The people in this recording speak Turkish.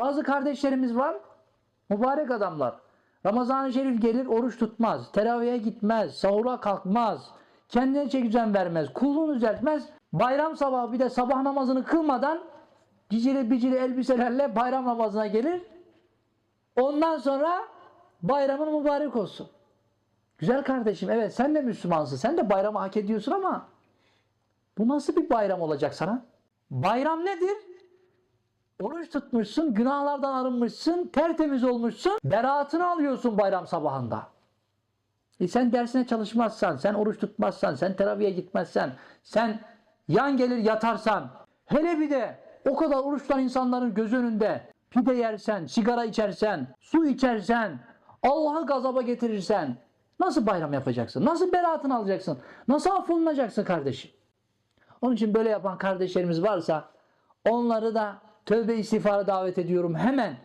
Bazı kardeşlerimiz var, mübarek adamlar. Ramazan-ı Şerif gelir oruç tutmaz, teravihe gitmez, sahura kalkmaz, kendine çeki düzen vermez, kulluğunu düzeltmez. Bayram sabahı bir de sabah namazını kılmadan cicili bicili elbiselerle bayram namazına gelir. Ondan sonra bayramın mübarek olsun. Güzel kardeşim evet sen de Müslümansın. Sen de bayramı hak ediyorsun ama bu nasıl bir bayram olacak sana? Bayram nedir? Oruç tutmuşsun, günahlardan arınmışsın, tertemiz olmuşsun, beraatını alıyorsun bayram sabahında. E sen dersine çalışmazsan, sen oruç tutmazsan, sen teraviye gitmezsen, sen yan gelir yatarsan, hele bir de o kadar oruç tutan insanların göz önünde pide yersen, sigara içersen, su içersen, Allah'ı gazaba getirirsen, nasıl bayram yapacaksın? Nasıl beraatını alacaksın? Nasıl affolunacaksın kardeşim? Onun için böyle yapan kardeşlerimiz varsa onları da tövbe istiğfara davet ediyorum hemen.